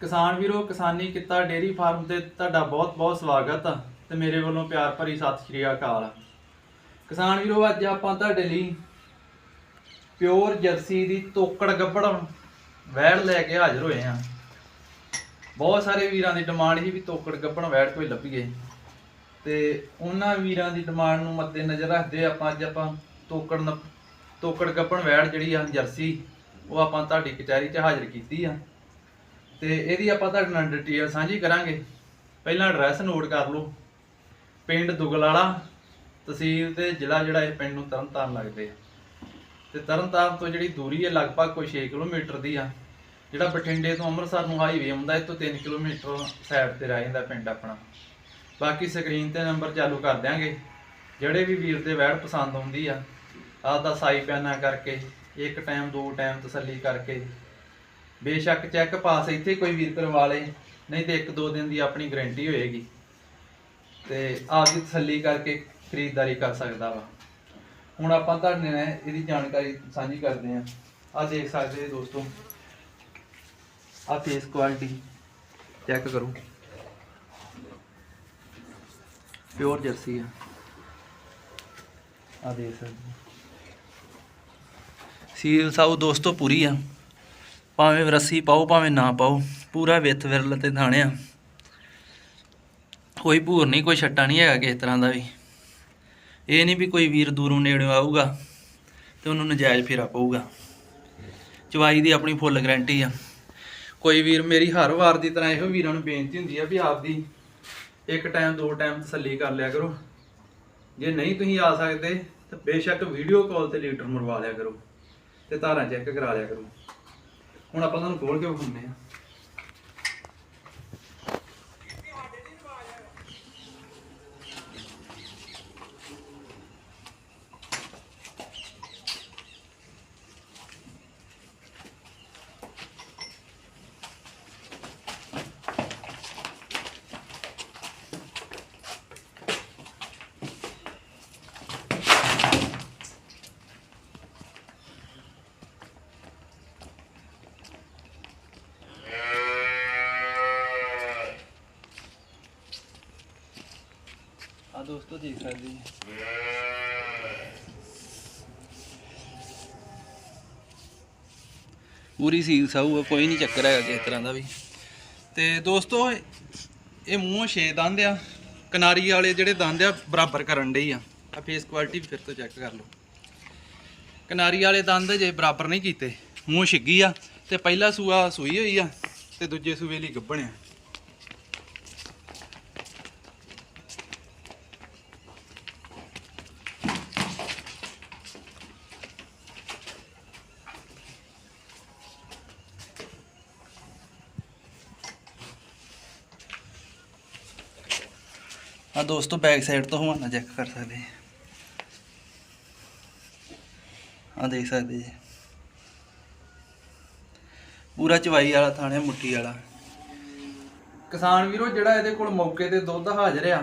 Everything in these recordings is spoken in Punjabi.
ਕਿਸਾਨ ਵੀਰੋ, ਕਿਸਾਨੀ ਕਿੱਤਾ ਡੇਰੀ ਫਾਰਮ ਤੇ ਤੁਹਾਡਾ ਬਹੁਤ-ਬਹੁਤ ਸਵਾਗਤ ਆ ਤੇ ਮੇਰੇ ਵੱਲੋਂ ਪਿਆਰ ਭਰੀ ਸਤਿ ਸ਼੍ਰੀ ਅਕਾਲ। ਕਿਸਾਨ ਵੀਰੋ, ਅੱਜ ਆਪਾਂ ਤੁਹਾਡੇ ਲਈ ਪਿਓਰ ਜਰਸੀ ਦੀ ਤੋਕੜ ਗੱਬੜ ਵੈੜ ਲੈ ਕੇ ਹਾਜ਼ਰ ਹੋਏ ਆ ਬਹੁਤ ਸਾਰੇ ਵੀਰਾਂ ਦੀ ਡਿਮਾਂਡ ਸੀ ਵੀ ਤੋਕੜ ਗੱਬੜ ਵੈੜ ਕੋਈ ਲੱਭੀਏ। ਤੇ ਉਹਨਾਂ ਵੀਰਾਂ ਦੀ ਡਿਮਾਂਡ ਨੂੰ ਮੱਦੇ ਨਜ਼ਰ ਰੱਖਦੇ ਆਪਾਂ ਅੱਜ ਆਪਾਂ ਤੋਕੜ ਨ- ਤੋਕੜ ਗੱਬਣ ਵੈੜ ਜਿਹੜੀ ਆ, ਜਰਸੀ, ਉਹ ਆਪਾਂ ਤੁਹਾਡੀ ਕਚਹਿਰੀ 'ਚ ਹਾਜ਼ਰ ਕੀਤੀ ਆ। ਤੇ ਇਹਦੀ ਆਪਾਂ ਤੁਹਾਡੇ ਨਾਲ ਡਿਟੇਲ ਸਾਂਝੀ ਕਰਾਂਗੇ। ਪਹਿਲਾਂ ਐਡਰੈਸ ਨੋਟ ਕਰ ਲਓ। ਪਿੰਡ ਦੁਗਲਾਲਾ, ਤਹਿਸੀਲ ਤੇ ਜ਼ਿਲ੍ਹਾ ਜਿਹੜਾ ਇਹ ਪਿੰਡ ਨੂੰ ਤਰਨਤਾਰਨ ਲੱਗਦੇ ਆ। ਤੇ ਤਰਨਤਾਰਨ ਤੋਂ ਜਿਹੜੀ ਦੂਰੀ ਹੈ ਲਗਭਗ ਕੋਈ 6 ਕਿਲੋਮੀਟਰ ਦੀ ਆ। ਜਿਹੜਾ ਬਠਿੰਡੇ ਤੋਂ ਅੰਮ੍ਰਿਤਸਰ ਨੂੰ ਹਾਈਵੇ ਆਉਂਦਾ, ਇਹ ਤੋਂ 3 ਕਿਲੋਮੀਟਰ ਸਾਈਡ ਤੇ ਰਹਿ ਜਾਂਦਾ ਪਿੰਡ ਆਪਣਾ। ਬਾਕੀ ਸਕਰੀਨ ਤੇ ਨੰਬਰ ਚਾਲੂ ਕਰ ਦਿਆਂਗੇ। ਜਿਹੜੇ ਵੀ ਵੀਰ ਦੇ ਵੈੜ ਪਸੰਦ ਆਉਂਦੀ ਆ, ਆਪਦਾ ਸਾਈ ਪਿਆਨਾ ਕਰਕੇ, ਇੱਕ ਟਾਈਮ ਦੋ ਟਾਈਮ ਤਸੱਲੀ ਕਰਕੇ ਬੇਸ਼ੱਕ ਚੈੱਕ ਪਾਸ ਇੱਥੇ ਕੋਈ ਵੀਰ ਕਰਵਾ ਲੇ ਨਹੀਂ ਤੇ ਇੱਕ ਦੋ ਦਿਨ ਦੀ ਆਪਣੀ ਗਾਰੰਟੀ ਹੋਏਗੀ। ਤੇ ਆਪਦੀ ਤਸੱਲੀ ਕਰਕੇ ਖਰੀਦਦਾਰੀ ਕਰ ਸਕਦਾ ਵਾ। ਹੁਣ ਆਪਾਂ ਤੁਹਾਡੇ ਨਾਲ ਇਹਦੀ ਜਾਣਕਾਰੀ ਸਾਂਝੀ ਕਰਦੇ ਹਾਂ। ਆ ਦੇਖ ਸਕਦੇ ਜੀ ਦੋਸਤੋ। ਆ ਫੇਸ ਕੁਆਲਿਟੀ ਚੈੱਕ ਕਰੋ। ਪਿਓਰ ਜਰਸੀ ਆ। ਆ ਦੇਖ ਸਕਦੇ ਸੀਲ ਸਾਊ ਦੋਸਤੋ ਪੂਰੀ ਆ। ਭਾਵੇਂ ਰੱਸੀ ਪਾਓ, ਭਾਵੇਂ ਨਾ ਪਾਓ, ਪੂਰਾ ਵਿੱਥ ਵਿਰਲ ਤੇ ਥਾਣਿਆ ਕੋਈ ਭੂਰ ਨਹੀਂ, ਕੋਈ ਛੱਟਾ ਨਹੀਂ ਹੈਗਾ ਕਿਸੇ ਤਰ੍ਹਾਂ ਦਾ ਵੀ। ਇਹ ਨਹੀਂ ਵੀ ਕੋਈ ਵੀਰ ਦੂਰੋਂ ਨੇੜਿਓਂ ਆਊਗਾ ਤੇ ਉਹਨੂੰ ਨਜਾਇਜ਼ ਫੇਰਾ ਪਊਗਾ। ਚਵਾਈ ਦੀ ਆਪਣੀ ਫੁੱਲ ਗਾਰੰਟੀ ਆ। ਕੋਈ ਵੀਰ ਮੇਰੀ ਹਰ ਵਾਰ ਦੀ ਤਰ੍ਹਾਂ ਇਹੋ ਵੀਰਾਂ ਨੂੰ ਬੇਨਤੀ ਹੁੰਦੀ ਆ ਵੀ ਆਪਦੀ ਇੱਕ ਟਾਈਮ, ਦੋ ਟਾਈਮ ਤਸੱਲੀ ਕਰ ਲਿਆ ਕਰੋ। ਜੇ ਨਹੀਂ ਤੁਸੀਂ ਆ ਸਕਦੇ ਤਾਂ ਬੇਸ਼ੱਕ ਵੀਡੀਓ ਕਾਲ ਤੇ ਲੀਟਰ ਮਰਵਾ ਲਿਆ ਕਰੋ ਤੇ ਧਾਰਾਂ ਚੈੱਕ ਕਰਾ ਲਿਆ ਕਰੋ। ਹੁਣ ਆਪਾਂ ਤੁਹਾਨੂੰ ਖੋਲ ਕੇ ਵਿਖਾਉਂਦੇ ਆ ਆ ਦੋਸਤੋ ਦੇਖ ਸਕਦੇ ਜੀ। ਪੂਰੀ ਸੀਲ ਸਾਊ ਕੋਈ ਨਹੀਂ ਚੱਕਰ ਹੈਗਾ ਕਿਸੇ ਤਰ੍ਹਾਂ ਦਾ ਵੀ। ਤੇ ਦੋਸਤੋ, ਇਹ ਮੂੰਹੋਂ ਛੇ ਦੰਦ ਆ। ਕਿਨਾਰੀ ਵਾਲੇ ਜਿਹੜੇ ਦੰਦ ਆ, ਬਰਾਬਰ ਕਰਨ ਦੇ ਆ। ਆ ਫੇਸ ਕੁਆਲਿਟੀ ਫਿਰ ਤੋਂ ਚੈੱਕ ਕਰ ਲਓ। ਕਿਨਾਰੀ ਵਾਲੇ ਦੰਦ ਜੇ ਬਰਾਬਰ ਨਹੀਂ ਕੀਤੇ, ਮੂੰਹ ਛਿੱਗੀ ਆ, ਤੇ ਪਹਿਲਾ ਸੂਆ ਸੂਈ ਹੋਈ ਆ, ਤੇ ਦੂਜੇ ਸੂਏ ਲਈ ਗੱਭਣ ਆ। ਆ ਦੋਸਤੋ ਬੈਕ ਸਾਈਡ ਤੋਂ ਹਵਾਨਾ ਚੈੱਕ ਕਰ ਸਕਦੇ ਆ ਦੇਖ ਸਕਦੇ ਜੀ। ਪੂਰਾ ਚਵਾਈ ਵਾਲਾ ਥਾਣੇ ਮੁੱਠੀ ਵਾਲਾ। ਕਿਸਾਨ ਵੀਰੋ, ਜਿਹੜਾ ਇਹਦੇ ਕੋਲ ਮੌਕੇ ਤੇ ਦੁੱਧ ਹਾਜ਼ਰ ਆ,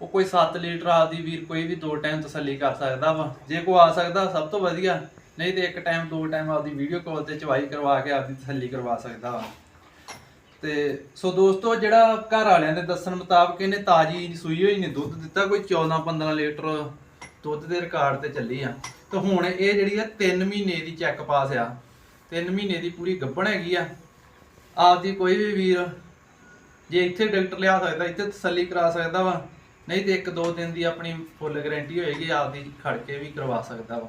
ਉਹ ਕੋਈ 7 ਲੀਟਰ ਆਪਦੀ ਵੀਰ ਕੋਈ ਵੀ ਦੋ ਟਾਈਮ ਤਸੱਲੀ ਕਰ ਸਕਦਾ ਵਾ। ਜੇ ਕੋ ਆ ਸਕਦਾ, ਸਭ ਤੋਂ ਵਧੀਆ। ਨਹੀਂ ਤੇ ਇੱਕ ਟਾਈਮ, ਦੋ ਟਾਈਮ ਆਪਦੀ ਵੀਡੀਓ ਕਾਲ ਤੇ ਚਵਾਈ ਕਰਵਾ ਕੇ ਆਪਦੀ ਤਸੱਲੀ ਕਰਵਾ ਸਕਦਾ ਵਾ। ਤੇ ਸੋ ਦੋਸਤੋ, ਜਿਹੜਾ ਘਰ ਵਾਲਿਆਂ ਦੇ ਦੱਸਣ ਮੁਤਾਬਕ ਇਹਨੇ ਤਾਜੀ ਸੂਈ ਹੋਈ ਨੇ, ਦੁੱਧ ਦਿੱਤਾ, ਕੋਈ 14 15 ਲੀਟਰ ਦੁੱਧ ਦੇ ਰਿਕਾਰਡ ਤੇ ਚੱਲੀ ਆ। ਤੇ ਹੁਣ ਇਹ ਜਿਹੜੀ ਆ 3 ਮਹੀਨੇ ਦੀ ਚੈੱਕ ਪਾਸ ਆ। 3 ਮਹੀਨੇ ਦੀ ਪੂਰੀ ਗੱਭਣ ਹੈਗੀ ਆ। ਆਪਦੀ ਕੋਈ ਵੀ ਵੀਰ, ਜੇ ਇੱਥੇ ਡਾਕਟਰ ਲਿਆ ਸਕਦਾ, ਇੱਥੇ ਤਸੱਲੀ ਕਰਾ ਸਕਦਾ ਵਾ, ਨਹੀਂ ਤੇ ਇੱਕ ਦੋ ਦਿਨ ਦੀ ਆਪਣੀ ਫੁੱਲ ਗਾਰੰਟੀ ਹੋਏਗੀ, ਆਪਦੀ ਖੜ ਕੇ ਵੀ ਕਰਵਾ ਸਕਦਾ ਵਾ।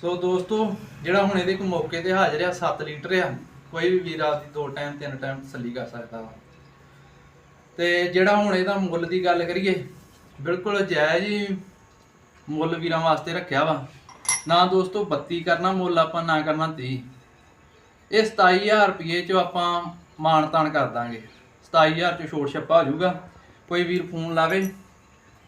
ਸੋ ਦੋਸਤੋ, ਜਿਹੜਾ ਹੁਣ ਇਹਦੇ ਕੋਲ ਮੌਕੇ ਤੇ ਹਾਜ਼ਰ ਆ 7 ਲੀਟਰ ਆ। ਕੋਈ ਵੀ ਵੀਰ ਆਪਦੀ ਦੋ ਟਾਈਮ, ਤਿੰਨ ਟਾਈਮ ਤਸੱਲੀ ਕਰ ਸਕਦਾ ਵਾ। ਤੇ ਜਿਹੜਾ ਹੁਣ ਇਹਦਾ ਮੁੱਲ ਦੀ ਗੱਲ ਕਰੀਏ, ਬਿਲਕੁਲ ਜਾਇਜ਼ ਹੀ ਮੁੱਲ ਵੀਰਾਂ ਵਾਸਤੇ ਰੱਖਿਆ ਵਾ। ਨਾ ਦੋਸਤੋ 32 ਕਰਨਾ ਮੁੱਲ ਆਪਾਂ, ਨਾ ਕਰਨਾ 30 ਇਹ 27000 ਰੁਪਏ ਚ ਆਪਾਂ ਮਾਣ ਤਾਣ ਕਰ ਦਾਂਗੇ। 27000 ਚ ਛੋਟ ਛੱਪਾ ਹੋ ਜਾਊਗਾ। ਕੋਈ ਵੀਰ ਫੋਨ ਲਾਵੇ,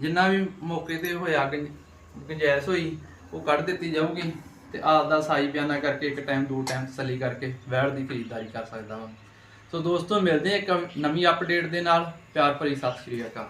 ਜਿੰਨਾ ਵੀ ਮੌਕੇ ਤੇ ਹੋਇਆ, ਗੁੰਜ- ਹੋਈ, ਉਹ ਕੱਢ ਦਿੱਤੀ ਜਾਊਗੀ। ਤੇ ਆਪ ਦਾ ਸਾਈ ਬਿਆਨਾ ਕਰਕੇ ਇੱਕ ਟਾਈਮ ਦੋ ਟਾਈਮ ਤਸੱਲੀ ਕਰਕੇ ਵੈੜ ਦੀ ਖਰੀਦਦਾਰੀ ਕਰ ਸਕਦਾ ਵਾ। ਸੋ ਦੋਸਤੋ, ਮਿਲਦੇ ਹਾਂ ਇੱਕ ਨਵੀਂ ਅਪਡੇਟ ਦੇ ਨਾਲ। ਪਿਆਰ ਭਰੀ ਸਤਿ ਸ਼੍ਰੀ ਅਕਾਲ।